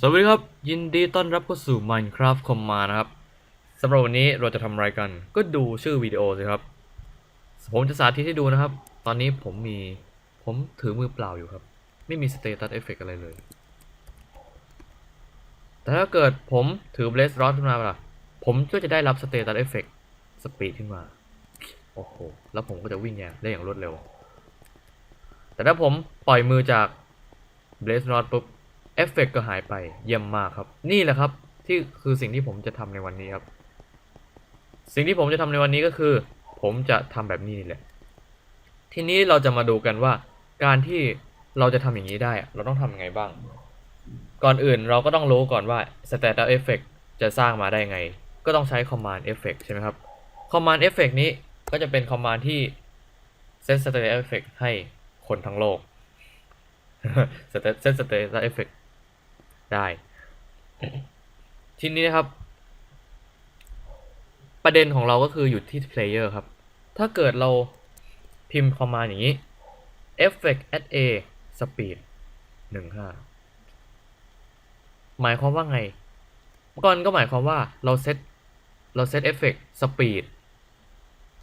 สวัสดีครับ ยินดีต้อนรับเข้าสู่ Minecraft Command นะครับสำหรับวันนี้เราจะทำอะไรกัน ก็ดูชื่อวิดีโอสิครับ ผมจะสาธิตให้ดูนะครับ ตอนนี้ผมมีผมถือมือเปล่าอยู่ครับ ไม่มีสเตตัสเอฟเฟกอะไรเลย แต่ถ้าเกิดผมถือ Blaze Rod ขึ้นมาล่ะ ผมก็จะได้รับสเตตัสเอฟเฟกสปีดขึ้นมา โอ้โห แล้วผมก็จะวิ่งอย่างได้อย่างรวดเร็ว แต่ถ้าผมปล่อยมือจาก Blaze Rod ปุ๊บ เอฟเฟกต์ก็หายไปเยี่ยมมากครับ นี่แหละครับที่คือสิ่งที่ผมจะทำในวันนี้ครับ สิ่งที่ผมจะทำในวันนี้ก็คือ ผมจะทำแบบนี้นี่แหละ ทีนี้เราจะมาดูกันว่า การที่เราจะทำอย่างนี้ได้ เราต้องทำยังไงบ้าง ก่อนอื่นเราก็ต้องรู้ก่อนว่า Status Effect จะสร้างมาได้ไง ก็ต้องใช้ Command Effect ใช่ไหมครับ Command Effect นี้ก็จะเป็น Command ที่ Set Status Effect ให้คนทั้งโลก Set Set Status Effect ได้ ทีนี้นะครับ ประเด็นของเราก็คืออยู่ที่ player ครับ ถ้าเกิดเราพิมพ์ command อย่างนี้ effect at a speed 15 หมายความว่าไงก่อนก็หมายความว่าเราเซตเราเซต effect speed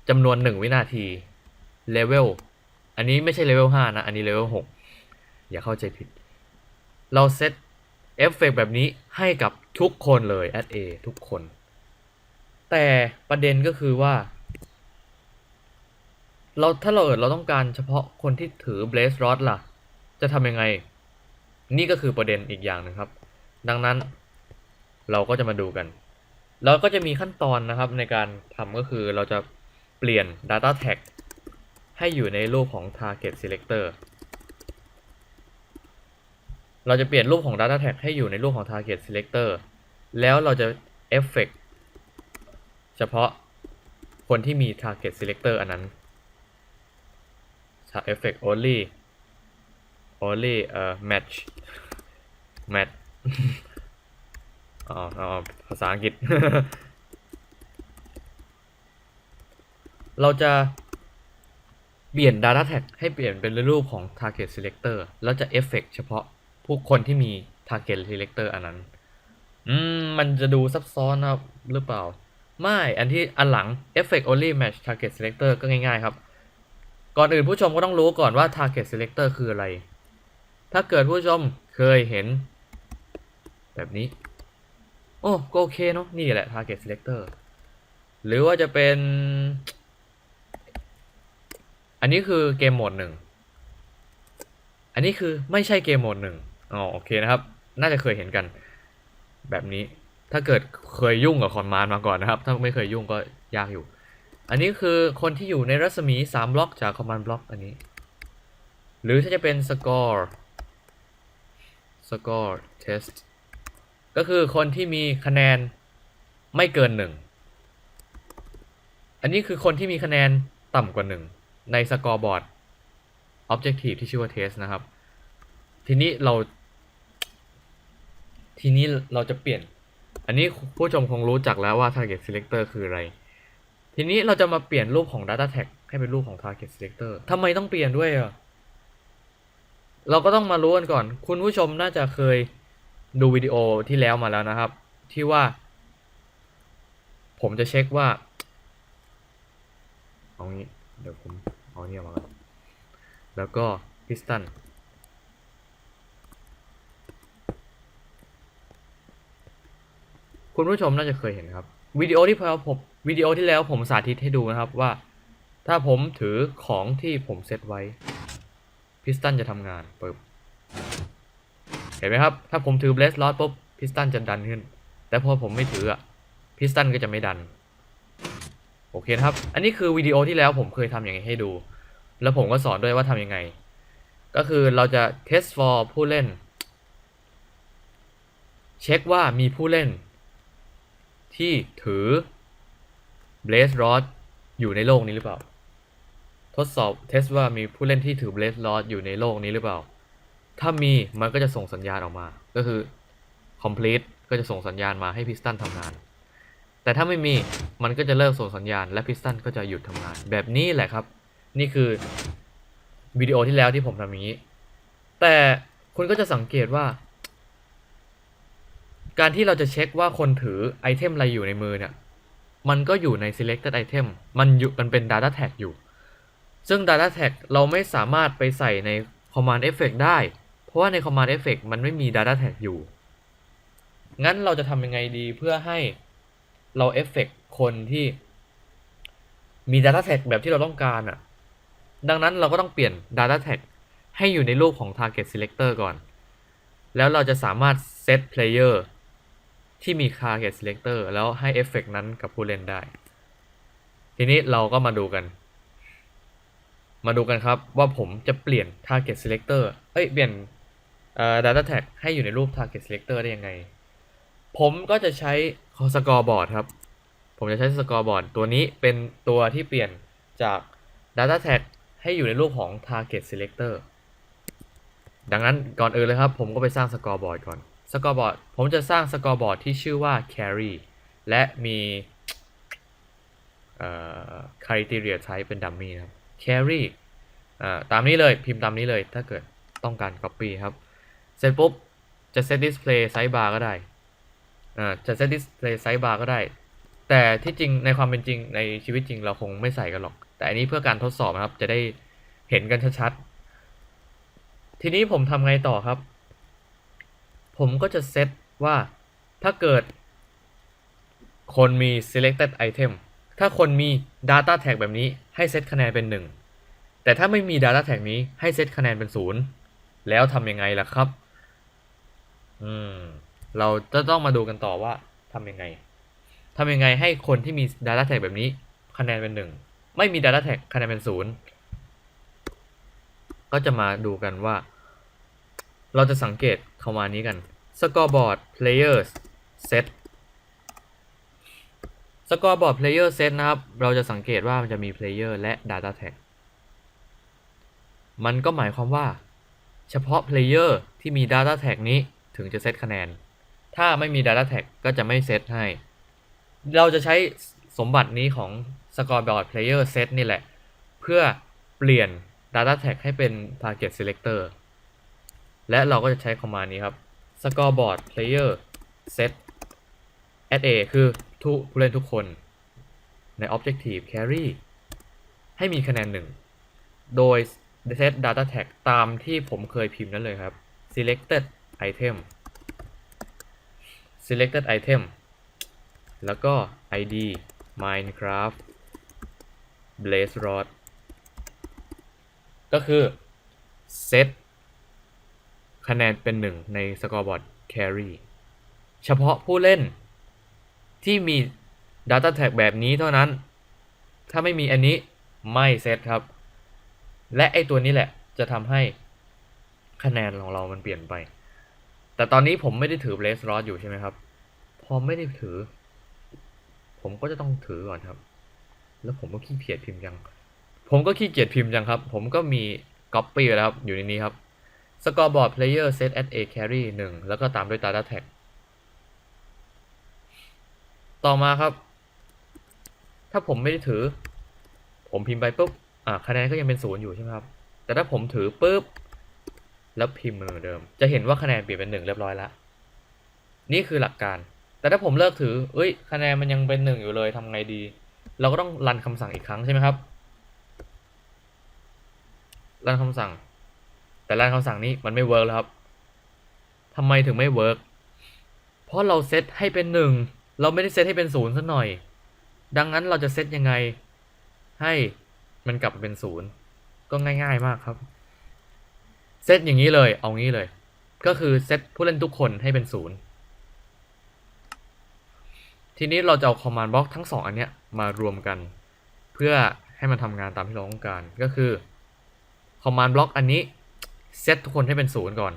จำนวน 1 วินาที level อันนี้ไม่ใช่ level 5นะ อันนี้ level 6อย่าเข้าใจผิด เราเซต เอฟเฟกแบบนี้ให้กับทุกคนเลย at a ทุกคน แต่ประเด็นก็คือว่า เราถ้าเราเอิดเราต้องการเฉพาะคนที่ถือ blaze rod ล่ะ จะทำยังไง นี่ก็คือประเด็นอีกอย่างหนึงครับ ดังนั้นเราก็จะมาดูกันเราก็จะมีขั้นตอนนะครับในการทำก็คือเราจะเปลี่ยน data tag ให้อยู่ในรูปของ target selector เราจะเปลี่ยนรูปของ Data Tag ให้อยู่ในรูปของ Target Selector แล้วเราจะ Effect เฉพาะคนที่มี Target Selector อันนั้น Effect only only เอ่อ match match อ๋ออ๋อภาษาอังกฤษ เราจะเปลี่ยน Data Tag ให้เปลี่ยนเป็นรูปของ Target Selector แล้วจะ Effect เฉพาะ ผู้คนที่มี target selector อันนั้น อืม มันจะดูซับซ้อนนะครับ หรือเปล่า ไม่ อันที่อันหลัง effect only match target selector ก็ง่ายๆ ครับ ก่อนอื่นผู้ชมก็ต้องรู้ก่อนว่า target selector คืออะไร ถ้าเกิดผู้ชมเคยเห็น แบบนี้ โอ้ก็โอเคเนาะ นี่แหละ target selector หรือว่าจะเป็น อันนี้คือเกมโหมดหนึ่ง อันนี้คือไม่ใช่เกมโหมดหนึ่ง อ๋อโอเคนะครับ น่าจะเคยเห็นกัน แบบนี้ถ้าเกิดเคยยุ่งกับคอนมานมาก่อนนะครับ ถ้าไม่เคยยุ่งก็ยากอยู่ อันนี้คือคนที่อยู่ในรัศมี 3 บล็อกจากคอมมานด์บล็อกอันนี้ หรือถ้าจะเป็นสกอร์สกอร์เทสก็คือคนที่มีคะแนนไม่เกิน1อันนี้คือคนที่มีคะแนนต่ำกว่า1ในสกอร์บอร์ด Objective ที่ชื่อว่า Test นะครับ ทีนี้เรา ทีนี้เราจะเปลี่ยน อันนี้ผู้ชมคงรู้จักแล้วว่า Target Selector คืออะไร ทีนี้เราจะมาเปลี่ยนรูปของ Data Tag ให้เป็นรูปของ Target Selector ทำไมต้องเปลี่ยนด้วยอะเราก็ต้องมารู้กันก่อน คุณผู้ชมน่าจะเคยดูวิดีโอที่แล้วมาแล้วนะครับ ที่ว่า ผมจะเช็คว่าเอางี้ เดี๋ยวผมเอาเนี่ยมาแล้วก็พิสตัน คุณผู้ชมน่าจะเคยเห็นครับวิดีโอที่แล้วผมวิดีโอที่แล้วผมสาธิตให้ดูนะครับว่า ถ้าผมถือของที่ผมเซตไว้พิสตันจะทำงานปึ๊บเห็นไหมครับ ถ้าผมถือเบสลอสปุ๊บพิสตันจะดันขึ้น แต่พอผมไม่ถืออะพิสตันก็จะไม่ดัน โอเคครับ อันนี้คือวิดีโอที่แล้วผมเคยทำอย่างนี้ให้ดู แล้วผมก็สอนด้วยว่าทำยังไง ก็คือเราจะ test for ผู้เล่น เช็คว่ามีผู้เล่น ที่ถือ blaze rod อยู่ในโลกนี้หรือเปล่า ทดสอบเทสว่ามีผู้เล่นที่ถือ blaze rod อยู่ในโลกนี้หรือเปล่า ถ้ามีมันก็จะส่งสัญญาณออกมา ก็คือ complete ก็จะส่งสัญญาณมาให้พิสตันทำงาน แต่ถ้าไม่มีมันก็จะเลิกส่งสัญญาณ และพิสตันก็จะหยุดทำงาน แบบนี้แหละครับ นี่คือวิดีโอที่แล้วที่ผมทำอย่างนี้ แต่คุณก็จะสังเกตว่า การที่เราจะเช็คว่าคนถือไอเทมอะไรอยู่ในมือเนี่ย มันก็อยู่ใน selected item มันอยู่มันเป็น data tag อยู่ ซึ่ง data tag เราไม่สามารถไปใส่ใน command effect ได้ เพราะว่าใน command effect มันไม่มี data tag อยู่ งั้นเราจะทำยังไงดีเพื่อให้เราเอฟเฟกคนที่มี data tag แบบที่เราต้องการอะ ดังนั้นเราก็ต้องเปลี่ยน data tag ให้อยู่ในรูปของ target selector ก่อน แล้วเราจะสามารถ set player ที่มี target selector แล้วให้เอฟเฟกนั้นกับผู้เล่นได้ ทีนี้เราก็มาดูกัน มาดูกันครับว่าผมจะเปลี่ยน target selector เอ้ย เปลี่ยน data tag ให้อยู่ในรูป target selector ได้ยังไง ผมก็จะใช้ scoreboard ครับ ผมจะใช้ scoreboard ตัวนี้เป็นตัวที่เปลี่ยนจาก data tag ให้อยู่ในรูปของ target selector ดังนั้นก่อนอื่นเลยครับ ผมก็ไปสร้าง scoreboard ก่อน scoreboard ผมจะสร้าง scoreboard ที่ชื่อว่า carry และมีเอ่อ criteria type เป็น dummy นะครับ carry อ่าตามนี้เลยพิมพ์ตามนี้เลยถ้าเกิดต้องการ copy ครับ เสร็จปุ๊บ จะ set display sidebar ก็ได้อ่าจะ set display sidebar ก็ได้ แต่ที่จริงในความเป็นจริงในชีวิตจริงเราคงไม่ใส่กันหรอก แต่อันนี้เพื่อการทดสอบนะครับ จะได้เห็นกันชัดๆ ทีนี้ผมทำไงต่อครับ ผมก็จะเซตว่าถ้าเกิด คนมี selected item ถ้าคนมี data tag แบบนี้ให้เซตคะแนนเป็น 1 แต่ถ้าไม่มี data tag นี้ให้เซตคะแนนเป็น 0 แล้วทำยังไงล่ะครับ อืม เราจะต้องมาดูกันต่อว่าทำยังไงทำยังไงให้คนที่มี data tag แบบนี้ คะแนนเป็น 1 ไม่มี data tag คะแนนเป็น 0 ก็จะมาดูกันว่า เราจะสังเกต คำว่านี้กัน scoreboard players set scoreboard player set นะครับ เราจะสังเกตว่ามันจะมี player และ data tag มันก็หมายความว่า เฉพาะ player ที่มี data tag นี้ถึงจะเซตคะแนน ถ้าไม่มี data tag ก็จะไม่เซตให้ เราจะใช้สมบัตินี้ของ scoreboard player set นี่แหละ เพื่อเปลี่ยน data tag ให้เป็น target selector และเราก็จะใช้ command นี้ครับ scoreboard player set at a คือทุกผู้เล่นทุกคนใน objective carry ให้มีคะแนนหนึ่ง โดย set data tag ตามที่ผมเคยพิมพ์นั้นเลยครับ selected item selected item แล้วก็ id minecraft blaze rod ก็คือ set คะแนนเป็นหนึ่งใน scoreboard carry เฉพาะผู้เล่นที่มี data tag แบบนี้เท่านั้น ถ้าไม่มีอันนี้ไม่เซตครับ และไอตัวนี้แหละจะทำให้คะแนนของเรามันเปลี่ยนไป แต่ตอนนี้ผมไม่ได้ถือ Blaze Rod อยู่ใช่ไหมครับ พอไม่ได้ถือ ผมก็จะต้องถือก่อนครับ แล้วผมก็ขี้เกียจพิมพ์ยัง ผมก็ขี้เกียจพิมพ์จังครับ ผมก็มี copy ไว้แล้วครับ อยู่ในนี้ครับ scoreboard player set at a carry 1แล้วก็ตามด้วย data tag ต่อมาครับ ถ้าผมไม่ได้ถือ ผมพิมพ์ไปปุ๊บ อ่าคะแนนก็ยังเป็นศูนย์อยู่ใช่ไหมครับ แต่ถ้าผมถือปุ๊บ แล้วพิมพ์เหมือนเดิม จะเห็นว่าคะแนนเปลี่ยนเป็นหนึ่งเรียบร้อยแล้ว นี่คือหลักการ แต่ถ้าผมเลิกถือ เอ้ย คะแนนมันยังเป็นหนึ่งอยู่เลยทำไงดี เราก็ต้องรันคำสั่งอีกครั้งใช่ไหมครับ รันคำสั่ง แต่รันคำสั่งนี้มันไม่เวิร์กแล้วครับทำไมถึงไม่เวิร์กเพราะเราเซตให้เป็นหนึ่งเราไม่ได้เซตให้เป็นศูนย์ซะหน่อย ดังนั้นเราจะเซตยังไง ให้มันกลับมาเป็นศูนย์ก็ง่าย ๆมากครับ เซตอย่างนี้เลย เอางี้เลย ก็คือเซตผู้เล่นทุกคนให้เป็นศูนย์ทีนี้เราจะเอา command block ทั้งสองอันเนี้ยมารวมกัน เพื่อให้มันทำงานตามที่เราต้องการ ก็คือ command block อันนี้ เซตทุกคนให้เป็นศูนย์ก่อน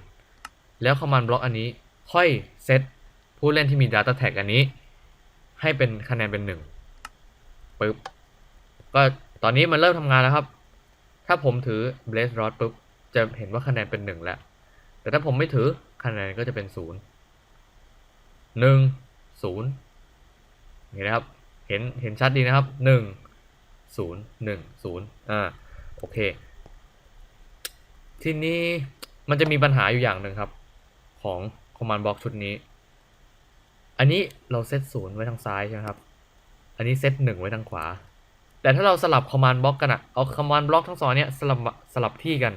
แล้ว command block อันนี้ค่อยเซตผู้เล่นที่มี data tag อันนี้ ให้เป็นคะแนนเป็นหนึ่งปึ๊บก็ตอนนี้มันเริ่มทำงานแล้วครับ ถ้าผมถือ blaze rod ปุ๊บจะเห็นว่าคะแนนเป็นหนึ่งแล้ว แต่ถ้าผมไม่ถือคะแนนก็จะเป็นศูนย์หนึ่งศูนย์นี่นะครับ เห็นเห็นชัดดีนะครับหนึ่งศูนย์หนึ่งศูนย์อ่าโอเค ทีนี้มันจะมีปัญหาอยู่อย่างหนึ่งครับ ของ command block ชุดนี้ อันนี้เราเซตศูนย์ไว้ทางซ้ายใช่ไหมครับ อันนี้เซตหนึ่งไว้ทางขวา แต่ถ้าเราสลับคอมมานด์บล็อกกันอะเอาคอมมานด์บล็อกทั้งสองเนี้ยสลับสลับที่กัน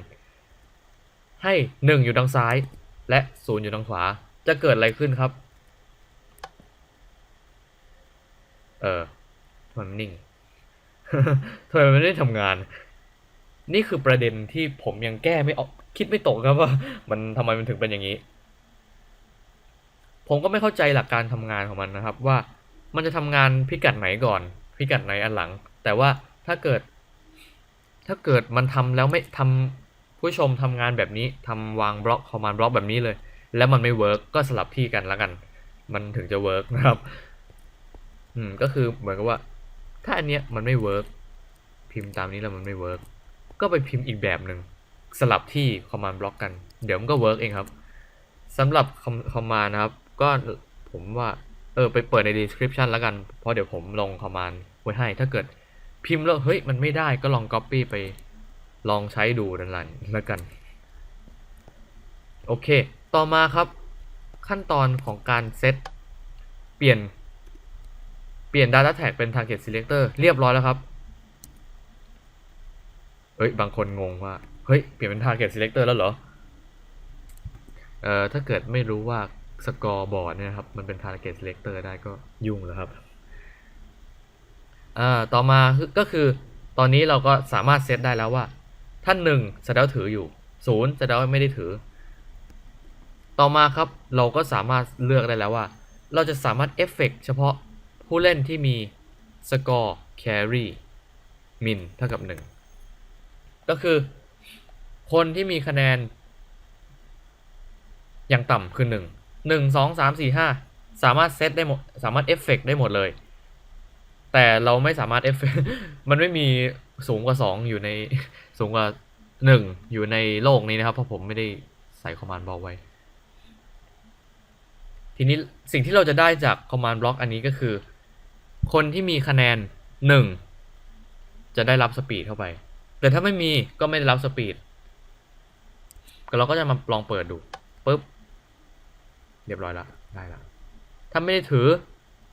ให้หนึ่งอยู่ทางซ้าย และศูนย์อยู่ทางขวา จะเกิดอะไรขึ้นครับ เออทำไมมันนิ่งทำไมมันไม่ได้ทำงาน นี่คือประเด็นที่ผมยังแก้ไม่ออกคิดไม่ตกครับว่ามันทำไมมันถึงเป็นอย่างนี้ ผมก็ไม่เข้าใจหลักการทำงานของมันนะครับว่ามันจะทำงานพิกัดไหนก่อน พิกัดไหนอันหลัง แต่ว่าถ้าเกิด ถ้าเกิดมันทำแล้วไม่ทำผู้ชมทำงานแบบนี้ทำวางบล็อกคอมมานด์บล็อกแบบนี้เลย แล้วมันไม่เวิร์กก็สลับที่กันแล้วกัน มันถึงจะเวิร์กนะครับ อืมก็คือเหมือนกับว่า ถ้าอันเนี้ยมันไม่เวิร์กพิมพ์ตามนี้แล้วมันไม่เวิร์ก ก็ไปพิมพ์อีกแบบหนึ่งสลับที่คอมมานด์บล็อกกัน เดี๋ยวมันก็เวิร์กเองครับสำหรับคอมมานด์นะครับ ก็ผมว่า เออไปเปิดใน description แล้วกัน เพราะเดี๋ยวผมลงคอมมานด์ไว้ให้ ถ้าเกิดพิมพ์แล้ว เฮ้ย มันไม่ได้ก็ลอง copy ไปลองใช้ดูดันหลันแล้วกัน โอเค ต่อมาครับ ขั้นตอนของการเซตเปลี่ยน เปลี่ยน Data Tag เป็น Target Selector เรียบร้อยแล้วครับ เฮ้ย บางคนงงว่า เฮ้ย เปลี่ยนเป็น Target Selector แล้วเหรอ เอ่อ ถ้าเกิดไม่รู้ว่าสกอร์บอร์ดเนี่ยนะครับ มันเป็น Target Selector ได้ก็ยุ่งแล้วครับ อ่า ต่อมาก็คือตอนนี้เราก็สามารถเซตได้แล้วว่า ท่านหนึ่งแสดงถืออยู่ศูนย์แสดงไม่ได้ถือ ต่อมาครับเราก็สามารถเลือกได้แล้วว่า เราจะสามารถเอฟเฟกเฉพาะผู้เล่นที่มีสกอร์แครีมินเท่ากับ 1 ก็คือ คนที่มีคะแนน อย่างต่ำคือ1 1 2 3 4 5สองสามสี่ห้าสามารถเซตได้หมด สามารถเอฟเฟกได้หมดเลย แต่เราไม่สามารถเอฟเฟกมันไม่มีสูงกว่า2องอยู่ในสูงกว่า1อยู่ในโลกนี้นะครับ เพราะผมไม่ได้ใส่คอมมานด์บอกไว้ ทีนี้สิ่งที่เราจะได้จาก command block อันนี้ก็คือ คนที่มีคะแนน1จะได้รับสปีดเข้าไป แต่ถ้าไม่มีก็ไม่ได้รับสปีดก็เราก็จะมาลองเปิดดูปุ๊บเรียบร้อยละได้ละถ้าไม่ได้ถือ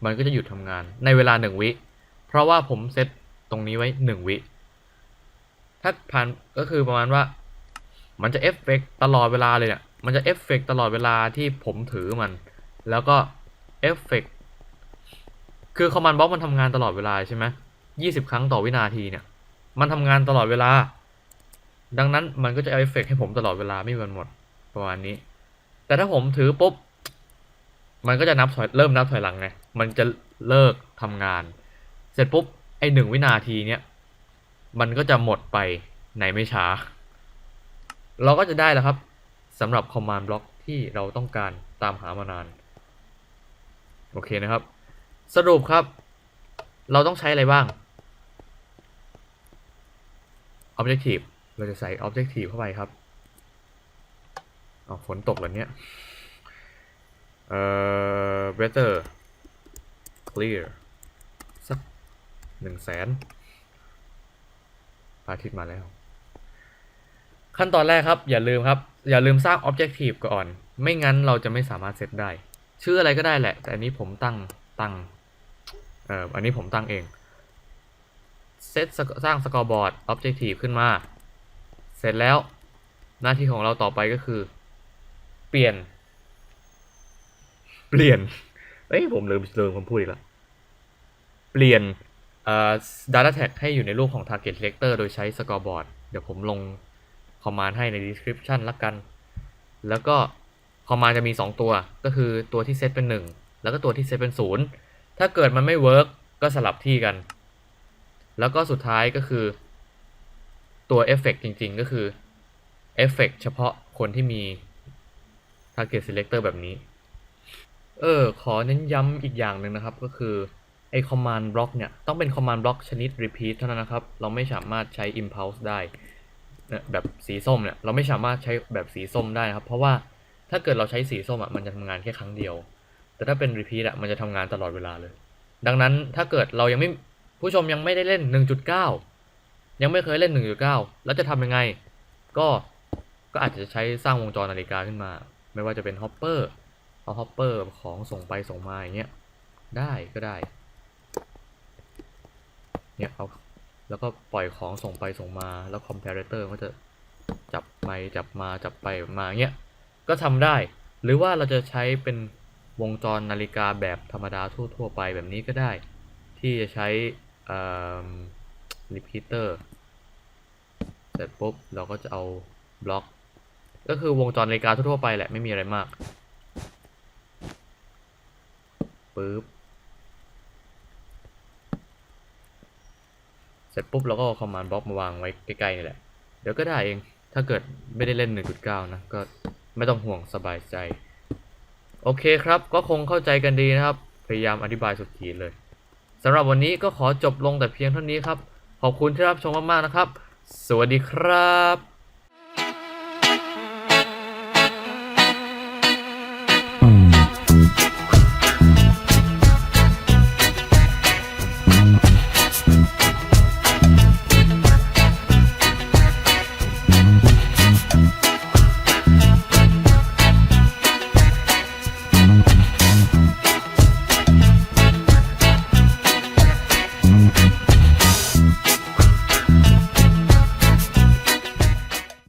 มันก็จะหยุดทำงานในเวลา1วิ เพราะว่าผมเซตตรงนี้ไว้1วิ ถ้าผ่านก็คือประมาณว่า มันจะเอฟเฟกตลอดเวลาเลยเนี่ยมันจะเอฟเฟกตลอดเวลาที่ผมถือมัน แล้วก็เอฟเฟกคือคอมมานด์บล็อกมันทำงานตลอดเวลาใช่ไหมยี่สิบครั้งต่อวินาทีเนี่ย มันทำงานตลอดเวลา ดังนั้นมันก็จะเอาเอฟเฟกให้ผมตลอดเวลาไม่มีวันหมดประมาณนี้ แต่ถ้าผมถือปุ๊บ มันก็จะนับถอยเริ่มนับถอยหลังไง มันจะเลิกทำงาน เสร็จปุ๊บไอหนึ่งวินาทีเนี่ยมันก็จะหมดไปในไม่ช้า เราก็จะได้แล้วครับสำหรับคอมมานด์บล็อกที่เราต้องการตามหามานาน โอเคนะครับ สรุปครับ เราต้องใช้อะไรบ้าง Objective เราจะใส่ Objective เข้าไปครับเอฝนตกเหรอเนี่ยเอ่อ Better Clear สักหนึ่งแสนพระอาทิตย์มาแล้ว ขั้นตอนแรกครับ อย่าลืมครับ อย่าลืมสร้าง Objective ก่อน ไม่งั้นเราจะไม่สามารถเซตได้ ชื่ออะไรก็ได้แหละ แต่อันนี้ผมตั้งตั้งเอ่ออันนี้ผมตั้งเอง ซตสร้างสกอร์บอร์ด Objective ขึ้นมา เสร็จแล้ว หน้าที่ของเราต่อไปก็คือ เปลี่ยน เปลี่ยนเอ้ยผมลืมลืมคำพูดอีกแล้ว เปลี่ยนเอ่อ data tag ให้อยู่ในรูปของ target selector โดยใช้ scoreboard เดี๋ยวผมลงคอมมานด์ให้ใน description ละกัน แล้วก็คอมมานด์จะมี 2 ตัว ก็คือตัวที่เซตเป็น 1 แล้วก็ตัวที่เซตเป็น 0 ถ้าเกิดมันไม่เวิร์กก็สลับที่กัน แล้วก็สุดท้ายก็คือ ตัวเอฟเฟกจริง ๆ ก็คือเอฟเฟกเฉพาะคนที่มี target selector แบบนี้ เออ ขอเน้นย้ำอีกอย่างหนึ่งนะครับ ก็คือ ไอ้ command block เนี่ย ต้องเป็น command block ชนิด repeat เท่านั้นนะครับ เราไม่สามารถใช้ impulse ได้ แบบสีส้มเนี่ย เราไม่สามารถใช้แบบสีส้มได้นะครับ เพราะว่าถ้าเกิดเราใช้สีส้มอะ มันจะทำงานแค่ครั้งเดียว แต่ถ้าเป็น repeat อะ มันจะทำงานตลอดเวลาเลย ดังนั้นถ้าเกิดเรายังไม่ ผู้ชมยังไม่ได้เล่น 1.9 ยังไม่เคยเล่น 1.9 แล้วจะทำยังไง ก็ก็อาจจะใช้สร้างวงจรนาฬิกาขึ้นมา ไม่ว่าจะเป็น hopper เอาฮอปเปอร์ของส่งไปส่งมาอย่างเงี้ยได้ก็ได้เนี่ยเอาแล้วก็ปล่อยของส่งไปส่งมาแล้วคอมเพลเตอร์ก็จะจับไปจับมาจับไปมาอย่างเงี้ยก็ทำได้ หรือว่าเราจะใช้เป็นวงจรนาฬิกาแบบธรรมดาทั่วๆไปแบบนี้ก็ได้ ที่จะใช้ รีพีเตอร์เสร็จปุ๊บเราก็จะเอาบล็อก ก็คือวงจรนาฬิกาทั่วๆไปแหละไม่มีอะไรมากปึ๊บเสร็จปุ๊บเราก็เอาคอมมานด์บล็อกมาวางไว้ใกล้ๆนี่แหละ เดี๋ยวก็ได้เองถ้าเกิดไม่ได้เล่น 1.9 นะ ก็ไม่ต้องห่วงสบายใจ โอเคครับก็คงเข้าใจกันดีนะครับ พยายามอธิบายสุดขีดเลย สำหรับวันนี้ก็ขอจบลงแต่เพียงเท่านี้ครับ ขอบคุณที่รับชมมากๆนะครับ สวัสดีครับ